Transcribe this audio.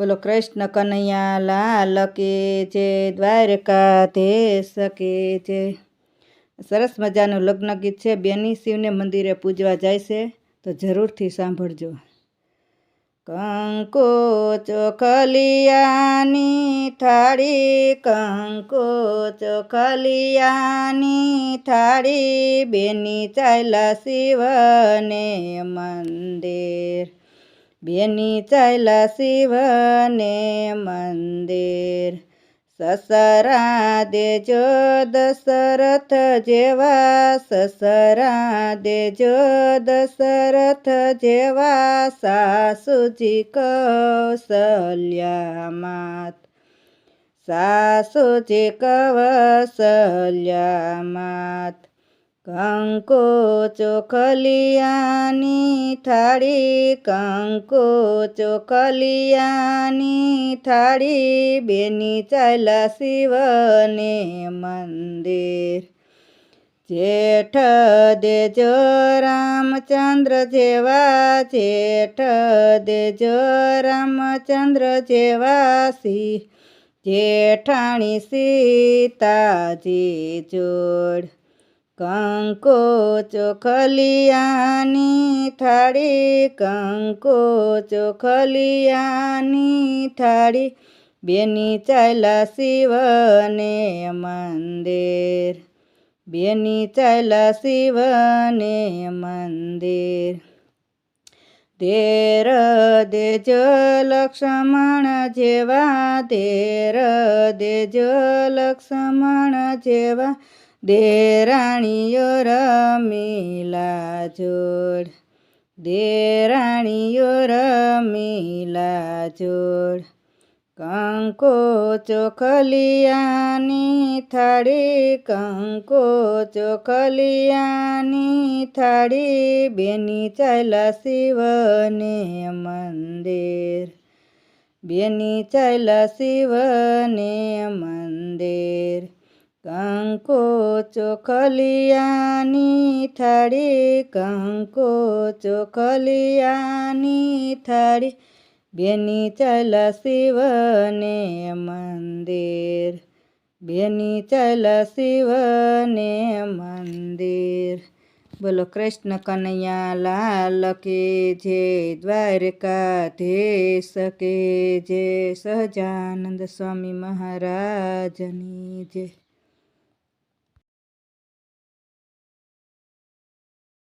બોલો કૃષ્ણ કનૈયા લાલ કે છે તે શકે છે સરસ મજાનું લગ્ન ગીત છે. બેની શિવને મંદિરે પૂજવા જાય છે. તો જરૂરથી સાંભળજો. કંકો ચોખલિયાની થાળી, કંકો ચોખલિયાની થાળી, બેની ચાલ્યા શિવને મંદિર बेनी चला शिवने मंदिर। ससरा देजो दशरथ जेवा ससरा देजो दशरथ जेवा सासूजी कौसल्या मात सासूजी कौसल्या मात કંકો ચોખલિયાની થાળી, કંકો ચોખલિયાની થાળી, બેની ચાલ્યા શિવને મંદિર. જેઠ દેજો રામચંદ્ર જેવા, જેઠ દેજો રામચંદ્ર જેવા સી જેઠાણી સીતાજી જોડ. કંકો ચોખલિયાની થાળી, કંકો ચોખલિયાની થાળી, બેની ચાલા શિવને મંદિર, બેની ચાલા શિવને મંદિર. ધેર દેજો લક્ષ્મણ જેવા ધેર દેજો લક્ષ્મણ જેવા દેરાણીઓ રમીલા જોડ, દેરાણીઓ રમીલા જોડ. કંકો ચોખલિયાની થાળી, કંકો ચોખલિયાની થાળી, બેની ચાલા શિવને મંદિર. બેની ચાલા શિવને મંદિર. કંકો ચોખલિયાની થાળી, કંકો ચોખલિયાની થાળી, બેની ચાલ્યા શિવને મંદિર, બેની ચાલ્યા શિવને મંદિર. બોલો કૃષ્ણ કનૈયા લાલ કે જે દ્વારકાધીશ કે જે સહજાનંદ સ્વામી મહારાજની જય.